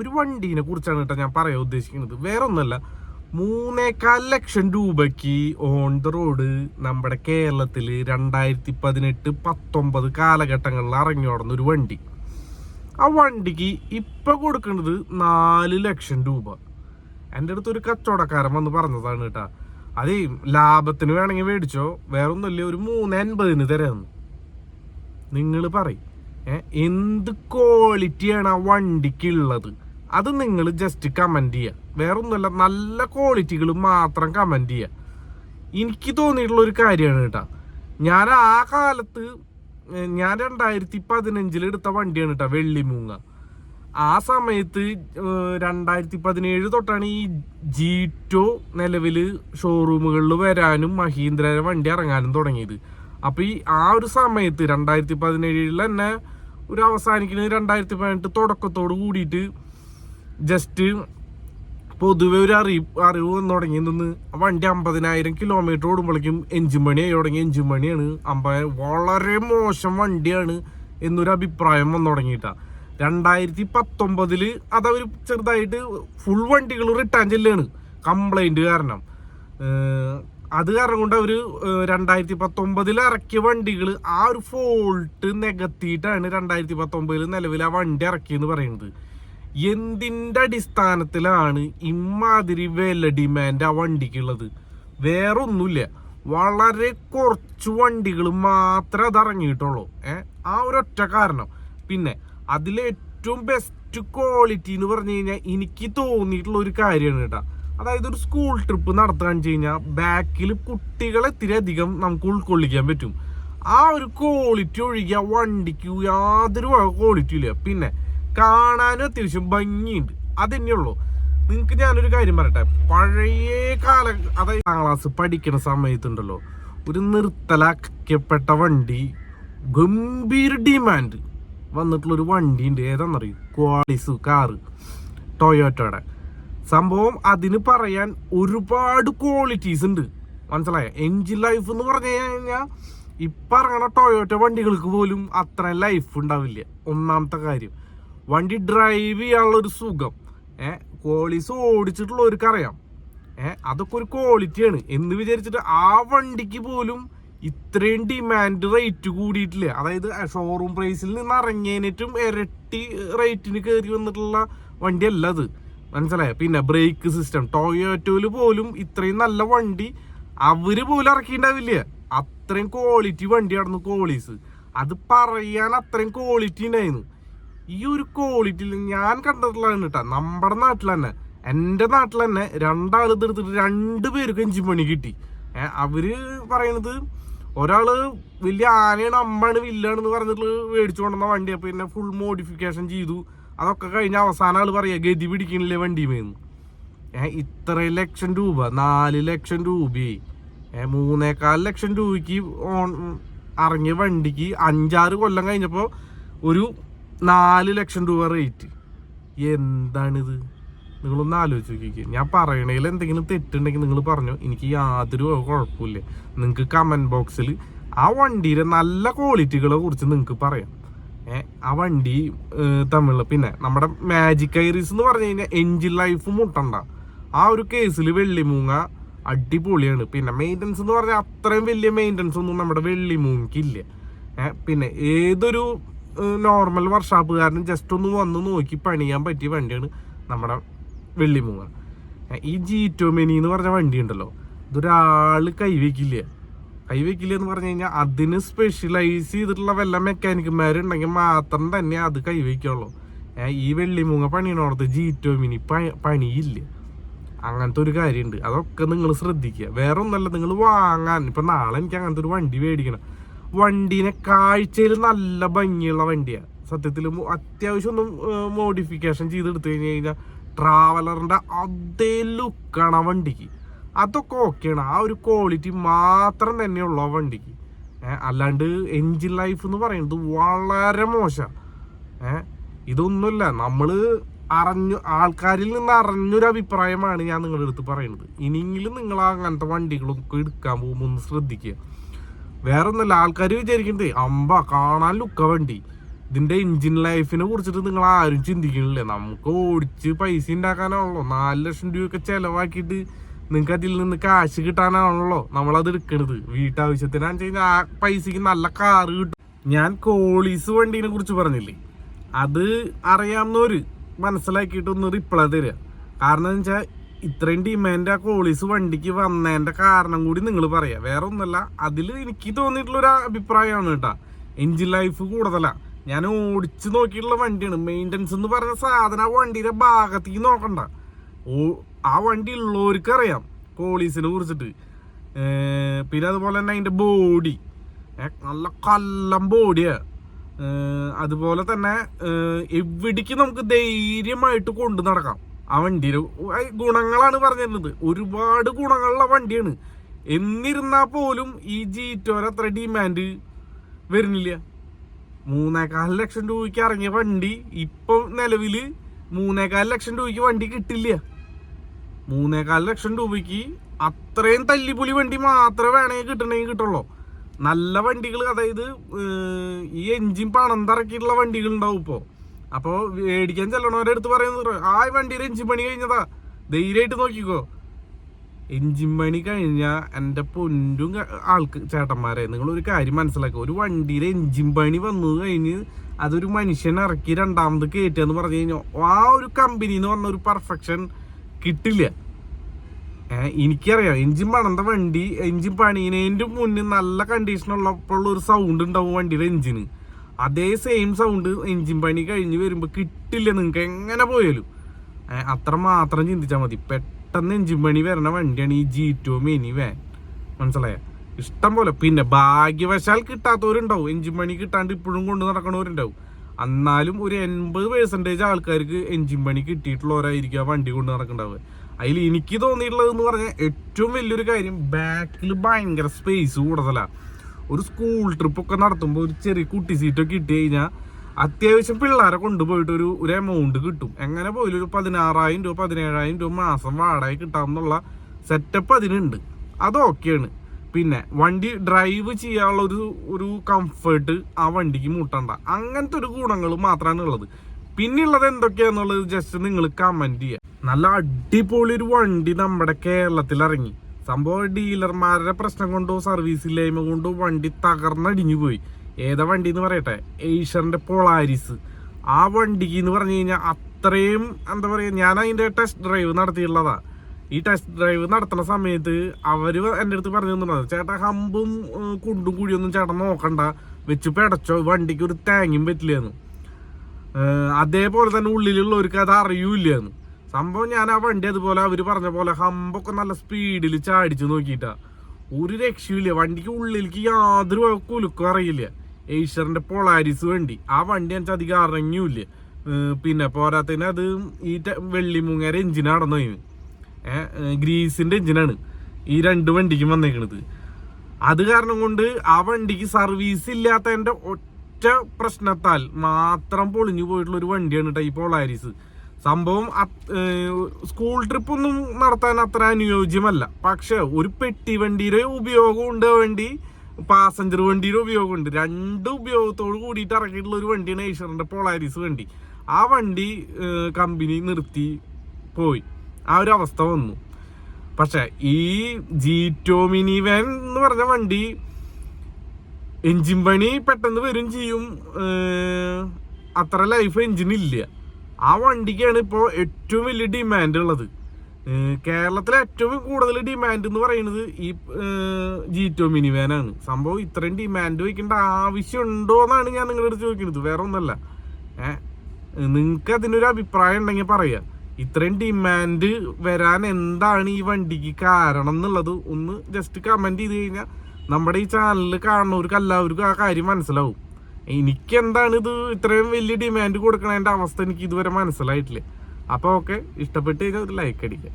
ഒരു വണ്ടീനെ കുറിച്ചാണ് കേട്ടോ ഞാൻ പറയാൻ ഉദ്ദേശിക്കുന്നത്. വേറെ ഒന്നല്ല മൂന്നേകാൽ ലക്ഷം രൂപയ്ക്ക് ഓൺ ദ റോഡ് നമ്മുടെ കേരളത്തിൽ രണ്ടായിരത്തി പതിനെട്ട് പത്തൊമ്പത് കാലഘട്ടങ്ങളിൽ ഇറങ്ങിയോടുന്ന ഒരു വണ്ടി. ആ വണ്ടിക്ക് ഇപ്പം കൊടുക്കുന്നത് നാല് ലക്ഷം രൂപ. എന്റെ അടുത്ത് ഒരു കച്ചവടക്കാരൻ വന്ന് പറഞ്ഞതാണ് കേട്ടോ അതേ ലാഭത്തിന് വേണമെങ്കിൽ മേടിച്ചോ വേറെ ഒന്നുമില്ല ഒരു മൂന്ന് എൺപതിന് തരാന്ന് നിങ്ങൾ പറയും എന്ത് ക്വാളിറ്റിയാണ് ആ വണ്ടിക്ക് ഉള്ളത്? അത് നിങ്ങൾ ജസ്റ്റ് കമന്റ് ചെയ്യുക. വേറൊന്നുമല്ല നല്ല ക്വാളിറ്റികൾ മാത്രം കമന്റ് ചെയ്യുക. എനിക്ക് തോന്നിയിട്ടുള്ള ഒരു കാര്യമാണ് കേട്ടോ. ഞാൻ ആ കാലത്ത് ഞാൻ രണ്ടായിരത്തി പതിനഞ്ചിൽ എടുത്ത വണ്ടിയാണ് കേട്ടോ വെള്ളിമൂങ്ങ ആ സമയത്ത് രണ്ടായിരത്തി പതിനേഴ് തൊട്ടാണ് ഈ ജീറ്റോ നിലവിൽ ഷോറൂമുകളിൽ വരാനും മഹീന്ദ്രയുടെ വണ്ടി ഇറങ്ങാനും തുടങ്ങിയത്. അപ്പോൾ ഈ ആ ഒരു സമയത്ത് രണ്ടായിരത്തി പതിനേഴിൽ തന്നെ ഒരു അവസാനിക്കുന്നത് രണ്ടായിരത്തി പതിനെട്ട് തുടക്കത്തോട് കൂടിയിട്ട് ജസ്റ്റ് പൊതുവെ ഒരു അറിവ് അറിവ് വന്നു തുടങ്ങി. നിന്ന് വണ്ടി അമ്പതിനായിരം കിലോമീറ്റർ ഓടുമ്പോഴേക്കും എഞ്ചിൻ ആയി തുടങ്ങി. എഞ്ചിൻ പണിയാണ് അമ്പ വളരെ മോശം വണ്ടിയാണ് എന്നൊരു അഭിപ്രായം വന്നു തുടങ്ങിയിട്ടാ. രണ്ടായിരത്തി പത്തൊമ്പതിൽ അതവർ ചെറുതായിട്ട് ഫുൾ വണ്ടികൾ റിട്ടേൺ ചെല്ലാണ്. കംപ്ലൈന്റ് കാരണം. അത് കാരണം കൊണ്ട് അവർ രണ്ടായിരത്തി പത്തൊമ്പതിൽ ഇറക്കിയ വണ്ടികൾ ആ ഒരു ഫോൾട്ട് നികത്തിയിട്ടാണ് രണ്ടായിരത്തി പത്തൊമ്പതിൽ നിലവിൽ ആ വണ്ടി ഇറക്കിയെന്ന് പറയുന്നത്. എന്തിന്റെ അടിസ്ഥാനത്തിലാണ് ഇമാതിരി വില ഡിമാൻഡ് ആ വണ്ടിക്കുള്ളത്? വേറെ ഒന്നുമില്ല വളരെ കുറച്ച് വണ്ടികൾ മാത്രമേ അത് ഇറങ്ങിയിട്ടുള്ളൂ. ഏ? ആ ഒരൊറ്റ കാരണം. പിന്നെ അതിലെ ഏറ്റവും ബെസ്റ്റ് ക്വാളിറ്റി എന്ന് പറഞ്ഞു കഴിഞ്ഞാൽ എനിക്ക് തോന്നിയിട്ടുള്ള ഒരു കാര്യമാണ് കേട്ടോ. അതായത് ഒരു സ്കൂൾ ട്രിപ്പ് നടത്താൻ വെച്ച് കഴിഞ്ഞാൽ ബാക്കിൽ കുട്ടികളെ ഇത്തിരി അധികം നമുക്ക് ഉൾക്കൊള്ളിക്കാൻ പറ്റും. ആ ഒരു ക്വാളിറ്റി ഒഴികെ വണ്ടിക്ക് യാതൊരു ക്വാളിറ്റി ഇല്ല. പിന്നെ കാണാനും അത്യാവശ്യം ഭംഗിയുണ്ട്. അതന്നെയുള്ളൂ നിങ്ങൾക്ക് ഞാനൊരു കാര്യം പറയട്ടെ. പഴയ കാല അതായത് ക്ലാസ് പഠിക്കുന്ന സമയത്തുണ്ടല്ലോ ഒരു നിർത്തലാക്കപ്പെട്ട വണ്ടി ഗംഭീര ഡിമാൻഡ് വന്നിട്ടുള്ള ഒരു വണ്ടി ഉണ്ട് ഏതാണെന്നറിയും ക്വാളിസ് കാറ് ടൊയോറ്റോയുടെ സംഭവം അതിന് പറയാൻ ഒരുപാട് ക്വാളിറ്റീസ് ഉണ്ട്. മനസ്സിലായ? എൻജിൻ ലൈഫ് എന്ന് പറഞ്ഞു കഴിഞ്ഞാൽ ഇപ്പറങ്ങണ വണ്ടികൾക്ക് പോലും അത്ര ലൈഫ് ഉണ്ടാവില്ല. ഒന്നാമത്തെ കാര്യം. വണ്ടി ഡ്രൈവ് ചെയ്യാനുള്ള ഒരു സുഖം. ഏഹ് കോളീസ് ഓടിച്ചിട്ടുള്ളവർക്ക് അറിയാം ഏഹ് അതൊക്കെ ഒരു ക്വാളിറ്റിയാണ് എന്ന് വിചാരിച്ചിട്ട് ആ വണ്ടിക്ക് പോലും ഇത്രയും ഡിമാൻഡ് റേറ്റ് കൂടിയിട്ടില്ല. അതായത് ഷോറൂം പ്രൈസിൽ നിന്ന് ഇറങ്ങിയതിനേറ്റും ഇരട്ടി റേറ്റിന് കയറി വന്നിട്ടുള്ള വണ്ടിയല്ല അത്. മനസ്സിലായോ? പിന്നെ ബ്രേക്ക് സിസ്റ്റം ടൊയോറ്റോയിൽ പോലും ഇത്രയും നല്ല വണ്ടി അവർ പോലും ഇറക്കിണ്ടാവില്ല അത്രയും ക്വാളിറ്റി വണ്ടിയായിരുന്നു കോളീസ് അത് പറയാൻ അത്രയും ക്വാളിറ്റി ഉണ്ടായിരുന്നു. ഈ ഒരു ക്വാളിറ്റിയിൽ ഞാൻ കണ്ടിട്ടുള്ളതാണ് കേട്ടോ നമ്മുടെ നാട്ടിൽ തന്നെ. എന്റെ നാട്ടിൽ തന്നെ രണ്ടാൾ എടുത്തിട്ട് രണ്ട് പേർക്ക് എഞ്ചിൻ പണി കിട്ടി അവർ പറയണത് ഒരാൾ വലിയ ആനയാണ് അമ്മയാണ് വില്ലാണെന്ന് പറഞ്ഞിട്ട് മേടിച്ചു കൊണ്ടുവന്ന വണ്ടി അപ്പൊ പിന്നെ ഫുൾ മോഡിഫിക്കേഷൻ ചെയ്തു. അതൊക്കെ കഴിഞ്ഞ അവസാന ആൾ പറയാ ഗതി പിടിക്കണില്ലേ വണ്ടിമേന്ന് ഏ ഇത്ര ലക്ഷം രൂപ നാല് ലക്ഷം രൂപയെ ഏ മൂന്നേകാൽ ലക്ഷം രൂപയ്ക്ക് ഓൺ ഇറങ്ങിയ വണ്ടിക്ക് അഞ്ചാറ് കൊല്ലം കഴിഞ്ഞപ്പോൾ ഒരു നാല് ലക്ഷം രൂപ റേറ്റ് എന്താണിത്? നിങ്ങളൊന്ന് ആലോചിച്ച് നോക്കിക്കുക ഞാൻ പറയണതിൽ എന്തെങ്കിലും തെറ്റുണ്ടെങ്കിൽ നിങ്ങൾ പറഞ്ഞു. എനിക്ക് യാതൊരു കുഴപ്പമില്ല നിങ്ങൾക്ക് കമന്റ് ബോക്സിൽ ആ വണ്ടിയുടെ നല്ല ക്വാളിറ്റികളെ കുറിച്ച് നിങ്ങൾക്ക് പറയാം. ഏ ആ വണ്ടി ഏഹ്, പിന്നെ നമ്മുടെ മാജിക് ഐറീസ് എന്ന് പറഞ്ഞു കഴിഞ്ഞാൽ എൻജിൻ ലൈഫ് മുട്ടണ്ട. ആ ഒരു കേസിൽ വെള്ളിമൂങ്ങ അടിപൊളിയാണ്. പിന്നെ മെയിന്റനൻസ് എന്ന് പറഞ്ഞാൽ അത്രയും വലിയ മെയിന്റനൻസ് ഒന്നും നമ്മുടെ വെള്ളിമൂങ്ങയ്ക്കില്ല ഏഹ്, പിന്നെ ഏതൊരു നോർമൽ വർഷാപ്പുകാരനും ജസ്റ്റ് ഒന്ന് വന്ന് നോക്കി പണിയാൻ പറ്റിയ വണ്ടിയാണ് നമ്മുടെ വെള്ളിമൂങ്ങ ഈ ജീറ്റോമെനി എന്ന് പറഞ്ഞ വണ്ടി ഉണ്ടല്ലോ ഇതൊരാൾ കൈവയ്ക്കില്ല കൈവയ്ക്കില്ല എന്ന് പറഞ്ഞു കഴിഞ്ഞാൽ അതിന് സ്പെഷ്യലൈസ് ചെയ്തിട്ടുള്ള വല്ല മെക്കാനിക്കന്മാരുണ്ടെങ്കിൽ മാത്രം തന്നെ അത് കൈവയ്ക്കുള്ളൂ ഈ വെള്ളിമൂങ്ങ പണിയണോടത്ത് ടു മിനി പണിയില്ല. അങ്ങനത്തെ ഒരു കാര്യമുണ്ട് അതൊക്കെ നിങ്ങൾ ശ്രദ്ധിക്കുക. വേറെ ഒന്നല്ല നിങ്ങൾ വാങ്ങാൻ. ഇപ്പം നാളെ എനിക്ക് അങ്ങനത്തെ ഒരു വണ്ടി മേടിക്കണം. വണ്ടീനെ കാഴ്ചയിൽ നല്ല ഭംഗിയുള്ള വണ്ടിയാണ് സത്യത്തിൽ അത്യാവശ്യം ഒന്നും മോഡിഫിക്കേഷൻ ചെയ്തെടുത്തു കഴിഞ്ഞ് കഴിഞ്ഞാൽ ട്രാവലറിന്റെ അതേ ലുക്കാണ് ആ വണ്ടിക്ക്. അതൊക്കെ ഓക്കെയാണ് ആ ഒരു ക്വാളിറ്റി മാത്രം തന്നെയുള്ള ആ വണ്ടിക്ക്. അല്ലാണ്ട് എൻജിൻ ലൈഫ് എന്ന് പറയുന്നത് വളരെ മോശമാണ് ഏഹ് ഇതൊന്നുമില്ല. നമ്മൾ അറിഞ്ഞു ആൾക്കാരിൽ നിന്ന് അറിഞ്ഞൊരു അഭിപ്രായമാണ് ഞാൻ നിങ്ങളുടെ അടുത്ത് പറയുന്നത് ഇനിയെങ്കിലും നിങ്ങൾ അങ്ങനത്തെ വണ്ടികളൊക്കെ എടുക്കാൻ പോകുമ്പോൾ ഒന്ന് ശ്രദ്ധിക്കുക. വേറെ ഒന്നുമില്ല ആൾക്കാർ വിചാരിക്കുന്നത് അമ്പ കാണാൻ ലുക്ക വണ്ടി. ഇതിന്റെ എഞ്ചിൻ ലൈഫിനെ കുറിച്ചിട്ട് നിങ്ങൾ ആരും ചിന്തിക്കണില്ലേ? നമുക്ക് ഓടിച്ച് പൈസ ഉണ്ടാക്കാനാണല്ലോ. നാല് ലക്ഷം രൂപയൊക്കെ ചിലവാക്കിയിട്ട് നിങ്ങൾക്ക് അതിൽ നിന്ന് കാശ് കിട്ടാനാണല്ലോ നമ്മളത് എടുക്കണത്. വീട്ടാവശ്യത്തിനാന്ന് വെച്ച് കഴിഞ്ഞാൽ ആ പൈസക്ക് നല്ല കാറ് കിട്ടും. ഞാൻ കോളീസ് വണ്ടീനെ കുറിച്ച് പറഞ്ഞില്ലേ? അത് അറിയാവുന്നവര് മനസ്സിലാക്കിയിട്ടൊന്ന് റിപ്ലൈ തരിക കാരണം എന്ന് വെച്ചാൽ ഇത്രയും ഡിമാൻഡ് ആ കോളീസ് വണ്ടിക്ക് വന്നതിന്റെ കാരണം കൂടി നിങ്ങൾ പറയാം. വേറെ ഒന്നല്ല അതിൽ എനിക്ക് തോന്നിയിട്ടുള്ള ഒരു അഭിപ്രായമാണ് കേട്ടാ. എൻജിൻ ലൈഫ് കൂടുതലാ. ഞാൻ ഓടിച്ച് നോക്കിയിട്ടുള്ള വണ്ടിയാണ്. മെയിന്റനൻസ് എന്ന് പറഞ്ഞ സാധനം ആ വണ്ടിയുടെ ഭാഗത്തേക്ക് നോക്കണ്ട. ഓ ആ വണ്ടി ഉള്ളവർക്ക് അറിയാം കോളീസിനെ കുറിച്ചിട്ട് പിന്നെ അതുപോലെ തന്നെ അതിന്റെ ബോഡി നല്ല കല്ലം ബോഡിയാ അതുപോലെ തന്നെ എവിടേക്ക് നമുക്ക് ധൈര്യമായിട്ട് കൊണ്ടു നടക്കാം? ആ വണ്ടിയുടെ ഗുണങ്ങളാണ് പറഞ്ഞിരുന്നത്. ഒരുപാട് ഗുണങ്ങളുള്ള വണ്ടിയാണ്. എന്നിരുന്നാൽ പോലും ഈ ജീറ്റോര അത്ര ഡിമാൻഡ് വരുന്നില്ല. മൂന്നേകാൽ ലക്ഷം രൂപയ്ക്ക് ഇറങ്ങിയ വണ്ടി ഇപ്പൊ നിലവിൽ മൂന്നേകാൽ ലക്ഷം രൂപയ്ക്ക് വണ്ടി കിട്ടില്ല. മൂന്നേകാൽ ലക്ഷം രൂപയ്ക്ക് അത്രയും തല്ലിപ്പൊലി വണ്ടി മാത്രമേ വേണമെങ്കിൽ കിട്ടണമെങ്കിൽ കിട്ടുള്ളൂ. നല്ല വണ്ടികൾ അതായത് ഈ എഞ്ചിൻ പണം തറക്കിയിട്ടുള്ള വണ്ടികൾ ഉണ്ടാവും ഇപ്പോൾ അപ്പോൾ മേടിക്കാൻ ചെല്ലണവരെ അടുത്ത് പറയുന്നത് ആ വണ്ടിയുടെ എഞ്ചിൻ പണി കഴിഞ്ഞതാ. ധൈര്യമായിട്ട് നോക്കിക്കോ. എഞ്ചിൻ പണി കഴിഞ്ഞാൽ എന്റെ പൊന്നും ആൾക്ക് ചേട്ടന്മാരെ നിങ്ങൾ ഒരു കാര്യം മനസ്സിലാക്കുക ഒരു വണ്ടിയുടെ എഞ്ചിൻ പണി വന്നു കഴിഞ്ഞ് അതൊരു മനുഷ്യൻ ഇറക്കി രണ്ടാമത് കയറ്റുക എന്ന് പറഞ്ഞു കഴിഞ്ഞാൽ ആ ഒരു കമ്പനി എന്ന് പറഞ്ഞ ഒരു പെർഫെക്ഷൻ കിട്ടില്ല. എനിക്കറിയാം. എഞ്ചിൻ പണന്ത വണ്ടി എഞ്ചിൻ പണിയുന്നതിന്റെ മുന്നിൽ നല്ല കണ്ടീഷൻ ഉള്ളപ്പോൾ ഒരു സൗണ്ട് ഉണ്ടാവും വണ്ടിയുടെ എഞ്ചിന് അതേ സെയിം സൗണ്ട് എഞ്ചിൻ പണി കഴിഞ്ഞ് വരുമ്പോൾ കിട്ടില്ല. നിങ്ങൾക്ക് എങ്ങനെ പോയാലും. അത്ര മാത്രം ചിന്തിച്ചാൽ മതി. പെട്ടെന്ന് എഞ്ചിൻ പണി വരണ വണ്ടിയാണ് ഈ ജി ടു മിനി വാൻ മനസ്സിലായ? ഇഷ്ടം പോലെ. പിന്നെ ഭാഗ്യവശാൽ കിട്ടാത്തവരുണ്ടാവും. എഞ്ചിൻ പണി കിട്ടാണ്ട് ഇപ്പോഴും കൊണ്ടു നടക്കണവരുണ്ടാവും. എന്നാലും ഒരു എൺപത് പേഴ്സന്റേജ് ആൾക്കാർക്ക് എഞ്ചിൻ പണി കിട്ടിയിട്ടുള്ളവരായിരിക്കും ആ വണ്ടി കൊണ്ട് നടക്കണ്ടാവുക. അതിൽ എനിക്ക് തോന്നിയിട്ടുള്ളത് എന്ന് പറഞ്ഞാൽ ഏറ്റവും വലിയൊരു കാര്യം ബാക്കിൽ ഭയങ്കര സ്പേസ് കൂടുതലാണ് ഒരു സ്കൂൾ ട്രിപ്പൊക്കെ നടത്തുമ്പോൾ ഒരു ചെറിയ കുട്ടി സീറ്റൊക്കെ ഇട്ട് കഴിഞ്ഞാൽ അത്യാവശ്യം പിള്ളേരെ കൊണ്ടുപോയിട്ട് ഒരു ഒരു എമൗണ്ട് കിട്ടും. എങ്ങനെ പോയാലും ഒരു പതിനാറായിരം രൂപ പതിനേഴായിരം രൂപ മാസം വാടക കിട്ടാമെന്നുള്ള സെറ്റപ്പ് അതിനുണ്ട്. അത് ഓക്കെയാണ് പിന്നെ വണ്ടി ഡ്രൈവ് ചെയ്യാനുള്ള ഒരു ഒരു കംഫേർട്ട് ആ വണ്ടിക്ക് മുട്ടണ്ട. അങ്ങനത്തെ ഒരു ഗുണങ്ങൾ മാത്രമാണ് ഉള്ളത്. പിന്നെയുള്ളത് എന്തൊക്കെയാന്നുള്ളത് ജസ്റ്റ് നിങ്ങൾ കമന്റ് ചെയ്യുക നല്ല അടിപൊളി ഒരു വണ്ടി നമ്മുടെ കേരളത്തിൽ ഇറങ്ങി സംഭവം ഡീലർമാരുടെ പ്രശ്നം കൊണ്ടോ സർവീസ് ഇല്ലായ്മ കൊണ്ടോ വണ്ടി തകർന്നടിഞ്ഞു പോയി. ഏതാ വണ്ടി എന്ന് പറയട്ടെ? ഏഷ്യറിന്റെ പൊളാരിസ് ആ വണ്ടിക്ക് എന്ന് പറഞ്ഞു കഴിഞ്ഞാൽ അത്രയും എന്താ പറയുക ഞാൻ അതിന്റെ ടെസ്റ്റ് ഡ്രൈവ് നടത്തിയിട്ടുള്ളതാ. ഈ ടെസ്റ്റ് ഡ്രൈവ് നടത്തുന്ന സമയത്ത് അവർ എന്റെ അടുത്ത് പറഞ്ഞു തന്നിട്ടുണ്ട് ചേട്ടാ ഹമ്പും കുണ്ടും കുഴിയൊന്നും ചേട്ടൻ നോക്കണ്ട. വെച്ച് പെടച്ചോ വണ്ടിക്ക് ഒരു തേങ്ങയും പറ്റില്ലെന്ന് ഏഹ് അതേപോലെ തന്നെ ഉള്ളിലുള്ളവർക്ക് അത് അറിയൂലെന്ന് സംഭവം ഞാൻ ആ വണ്ടി അതുപോലെ അവർ പറഞ്ഞ പോലെ ഹമ്പൊക്കെ നല്ല സ്പീഡിൽ ചാടിച്ചു നോക്കിയിട്ടാ. ഒരു രക്ഷയില്ല വണ്ടിക്ക് ഉള്ളിലേക്ക് യാതൊരു കുലുക്കും അറിയില്ല. ഏഷ്യറിന്റെ പൊളാരിസ് വണ്ടി. ആ വണ്ടി എനിക്ക് അധികം അറിഞ്ഞൂല്ല പിന്നെ പോരാത്തതിന് അത് ഈ വെള്ളിമുങ്ങര എഞ്ചിനാണെന്ന് നടന്നു ഗ്രീസിന്റെ എഞ്ചിനാണ് ഈ രണ്ട് വണ്ടിക്കും വന്നേക്കണത്. അത് കാരണം കൊണ്ട് ആ വണ്ടിക്ക് സർവീസ് ഇല്ലാത്തതിന്റെ ഒറ്റ പ്രശ്നത്താൽ മാത്രം പൊളിഞ്ഞു പോയിട്ടുള്ള ഒരു വണ്ടിയാണ് കേട്ടോ ഈ പോളാരിസ്. സംഭവം സ്കൂൾ ട്രിപ്പ് ഒന്നും നടത്താൻ അത്ര അനുയോജ്യമല്ല. പക്ഷെ ഒരു പെട്ടി വണ്ടിയുടെ ഉപയോഗം ഉണ്ട് വേണ്ടി. പാസഞ്ചർ വണ്ടിയുടെ ഉപയോഗമുണ്ട്. രണ്ട് ഉപയോഗത്തോട് കൂടിയിട്ട് ഇറക്കിയിട്ടുള്ള ഒരു വണ്ടിയാണ് ഏഷ്യറിന്റെ പോളാരിസ് വണ്ടി. ആ വണ്ടി കമ്പനി നിർത്തി പോയി. ആ ഒരു അവസ്ഥ വന്നു. പക്ഷെ ഈ ജീറ്റോ മിനി വാൻ എന്ന് പറഞ്ഞ വണ്ടി എഞ്ചിൻ പണി പെട്ടെന്ന് വരും ചെയ്യും. അത്ര ലൈഫ് എഞ്ചിൻ ഇല്ല. ആ വണ്ടിക്കാണ് ഇപ്പോൾ ഏറ്റവും വലിയ ഡിമാൻഡ് ഉള്ളത്. കേരളത്തിലെ ഏറ്റവും കൂടുതൽ ഡിമാൻഡ് എന്ന് പറയുന്നത് ഈ ജീറ്റോ മിനി വാനാണ് സംഭവം ഇത്രയും ഡിമാൻഡ് വയ്ക്കേണ്ട ആവശ്യമുണ്ടോ എന്നാണ് ഞാൻ നിങ്ങളുടെ അടുത്ത് ചോദിക്കുന്നത്. വേറെ ഒന്നല്ല. നിങ്ങൾക്ക് അതിനൊരു അഭിപ്രായം ഉണ്ടെങ്കിൽ പറയാ. ഇത്രയും ഡിമാൻഡ് വരാൻ എന്താണ് ഈ വണ്ടിക്ക് കാരണം എന്നുള്ളത് ഒന്ന് ജസ്റ്റ് കമന്റ് ചെയ്ത് കഴിഞ്ഞാൽ നമ്മുടെ ഈ ചാനലിൽ കാണുന്നവർക്ക് എല്ലാവർക്കും ആ കാര്യം മനസ്സിലാവും. എനിക്ക് എന്താണ് ഇത് ഇത്രയും വലിയ ഡിമാൻഡ് കൊടുക്കണതിന്റെ അവസ്ഥ എനിക്ക് ഇതുവരെ മനസ്സിലായിട്ടില്ല. അപ്പോൾ ഓക്കെ ഇഷ്ടപ്പെട്ട് കഴിഞ്ഞാൽ ഒരു ലൈക്ക് അടിക്കുക